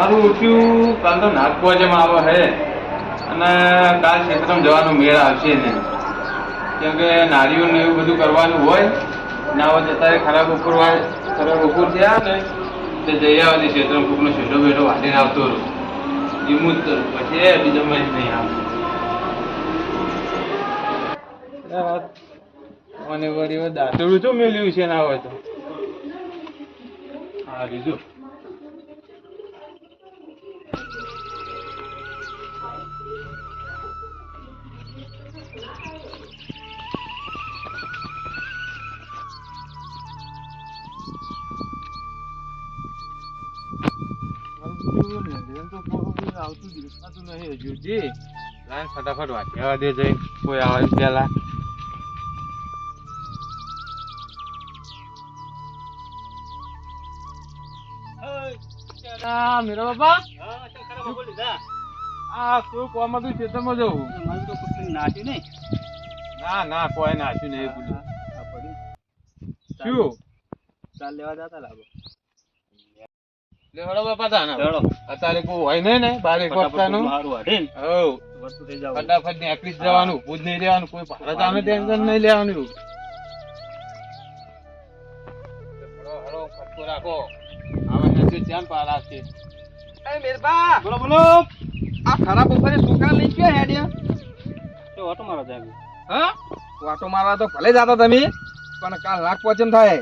મારું ઓછું કાલ તો નાગપુર જેમ આવે હે. અને કાલ ક્ષેત્રમાં જવાનો મેળ આવશે ને કેમ કે નારીઓને એવું બધું કરવાનું હોય, ના હોય અત્યારે ખરાબ ઉપર હોય ખરાબ ઉપર થયા ને, તે જઈ આવતી ક્ષેત્રમાં કોકનો છેલ્લો બેઠો વાટીને આવતો રહ્યો. એમું જ કરું. પછી બીજો મેં નહીં આવતો મને વળી દાંતડું શું મેલ્યું છે ના હોય તો. હા, બીજું? આવતું દેખાતું નહીં હજુ જી લાઈન ફટાફટ વાંચ્યા દે જઈ કોઈ આવે પેલા. મેરા બાપા? આ કોઈ કોમ હતું ખેતરમાં જવું? ના ના કોઈ નાચ્યું નહીં શું? લે હળો બાપા તાના અત્યારે કોઈ હોય નહીં ને બારે વખતાનું હવ ફટાફટ નીકળી જવાનું ઊભું નહીં રહેવાનું કોઈ ભારતાનું ટેન્શન નહીં લેવાનું. હળો હળો ફટકો રાખો. આવા નથી ધ્યાન પારા છે. બોલો બોલો. આ ખરાબ બપોરે છોકરા લઈ ગયા હેડ્યા? હા? વાટો મારવા તો ભલે જાતા તમે પણ કાલ લાખ પોચન થાય.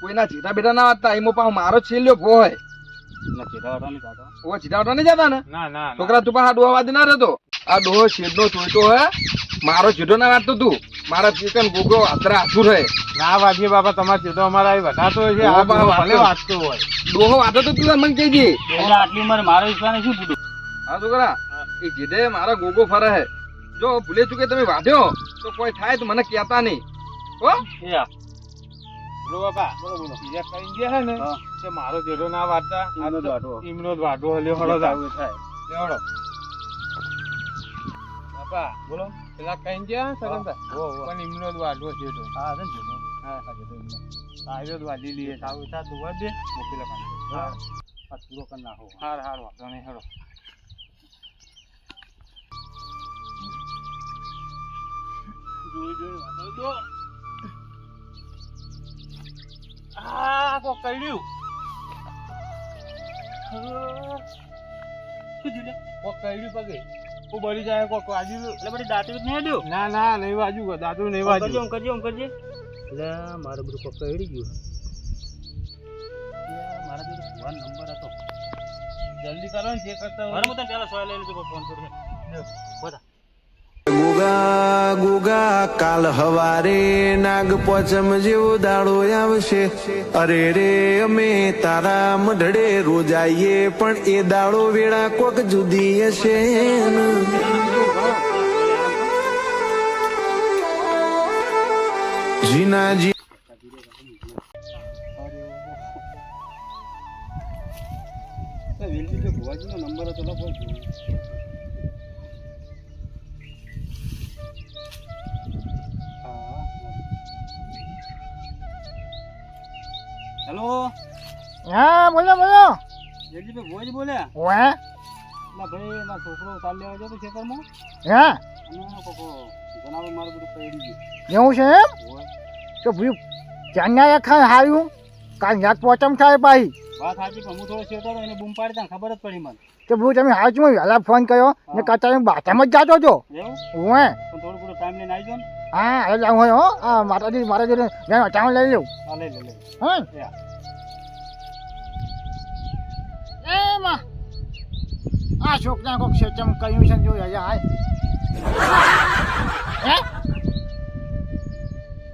કોઈના જીતા બેટા ના વાંચતા એમાં પાછો મારો છેલ્લો ભો હોય. ઓ જીતા નહીં જતા ને? ના ના છોકરા તું પાછા ડોહા વાદી ના રહેતો. આ ડોહો શેડનો ચોઈટો હે. મારો જીડો ના વાંચતો તું. મારા ચિકન ગોગો આતરા આથું રહે. ના વાગીએ બાપા તમારે સીધો અમારા અહીં વધારતો હોય છે. આ ભલે વાંચતો. હોય. ડોહો વાંચતો તો તું મને કહેજે. આટલી ઉંમર મારો વિશ્વાસ શું પૂછું હા છોકરા એ જીડે મારા ગોગો ફરે હે જો ભૂલે ચૂકે તમે વાંધ્યો તો કોઈ થાય તો મને કહેતા નહીં. હો? બોલો બાપા. બોલો બોલો. બીજા કઈ ગયા ને. મારો ના વાંચતા ઈમનો જ ઈમનો જ વાંઢો હલ્યો હળો જા. થાય. લેવડો. બાપા બોલો. પેલા કઈ ગયા સગનતા હો, હો. પણ ઈમનો જ વાંઢો છે હા છે ને હા હા આવ્યો જ વાજી લઈએ. સાવ સા તું દે. મોકલે કામ હા. આ પૂરો કરી નાખો. હાર હાર વાંધો નહીં હેડો. જોઈ જોઈ વાંધો દો. આ કો કર્યું. શું કો કર્યું પગે. કો બળી જાય કો વાજુ. એટલે બધી દાંતરી નહીં અડ્યો? ના ના નહીં વાજુ. દાદુ નહીં કરજે, વાજુ. કરજે, આમ કરજે. એટલે મારું બધું ગયું. મારા જોડે ફોન નંબર હતો. જલ્દી કરો ને જે કરતા મારે હું તને પહેલા સોય લઈ તો ફોન કર્યો બધા. કાલ હવારે નાગ પોચમ જેવો દાડો આવશે અરે રે, અમે તારા મઢડે રોજાઈએ, પણ એ દાડો વેળા કોક જુદી હશે. જીનાજી હેલો? હા બોલો બોલો. વેલજી ભાઈ ભુવાજી બોલ્યા ઓએ ના ભાઈ મારો છોકરો તાલ લેવા જતો ખેતરમાં? હા. અને કોકો જનાવર મારું બધું પડી ગયું. એવું છે એમ? તો ભૂ જાણ્યા ખા હાર્યું કાલ નાક પોચમ થાય ભાઈ વાત સાચી પણ હું થોડો છેટો એને બૂમ પાડી તા ખબર જ પડી મને. તો ભૂ તમે હાચું વહેલા ફોન કર્યો ને કચાઈ હું બાથામાં જ જાતો હતો હું હે? થોડું થોડું ટાઈમ લઈને આવી જાઓ હા હવે જાઉં હોય હો. હા માતાજી મારા જોડે મેં લઈ લઉં. હા લઈ લઈ. હા? એ માં. આ છોકરા કોક સેચમ કર્યું છે જો અહીંયા હાય હે?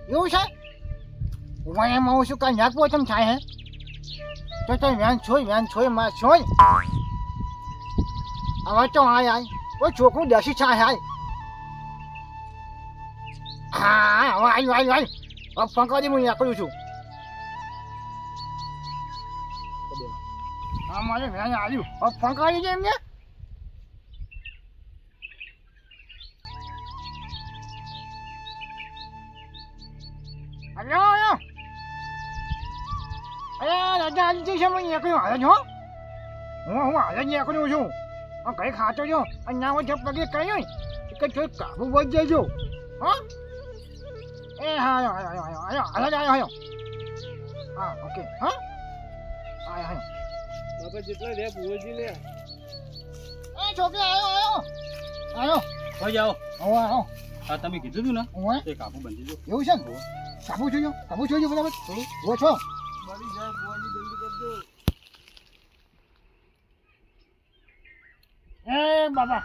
એવું છે? હું એમ આવું છું કાંઈ નાક પોચમ થાય હે? તો તો વેન છોય વેન છોય, માં છોય. હવે તો આય આય. કોઈ છોકરું દેશી છાય હાય હા, હવે આવ્યું વાય આવ્યું હવે ફંકાજી હું નીકળું છું. હા, મારે વેન આવ્યું હવે ફંકાજી છે એમને. રાજા આજે છે મને નીકળ્યું હાલ જ હો હું હું હાલ જ નીકળ્યો છું હું કઈ ખાતો છો અને ના હોય પગે કઈ હોય કે થોડી કાબુ વધી જજો હા એ હા આયો આયો આયો હા ઓકે હા આયો આયો બાપા જેટલા એ છોકરી આયો આયો જાઓ હા તમે કીધું તું ને હું તે કાબુ બંધી દો એવું છે ને કાબુ જોજો કાબુ બરાબર છો જાય જલ્દી કરજો એ બાબા.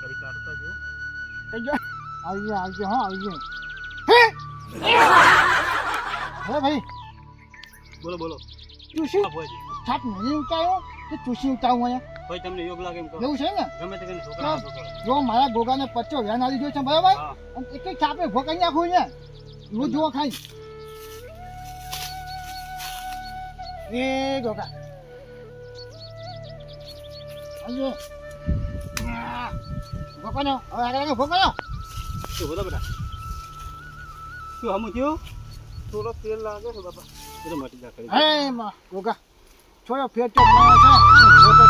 કરી કાઢતા જો કઈ હા હે? ભાઈ? બોલો બોલો. ઉતાર્યો? કે ચૂસી ઉતારું અહીંયા? ભાઈ તમને યોગ લાગે એમ કરો. એવું છે ને? ગમે તે કરીને છોકરા જો મારા ગોગાને પચ્ચો વ્યાન આવી ગયો છે બરાબર? અને એક એક છાપે ભોકાઈ નાખું ને હું જુઓ ખાઈ. એ ગોગા અయ్యో ભોકાનો આગળ ભોકાનો શું બોલો બેટા? શું હમું થયું? થોડો તેલ લાગે છે બાપા. એ તો મટી જા કરી હે માં ગોગા છોડો ફેર તો છે.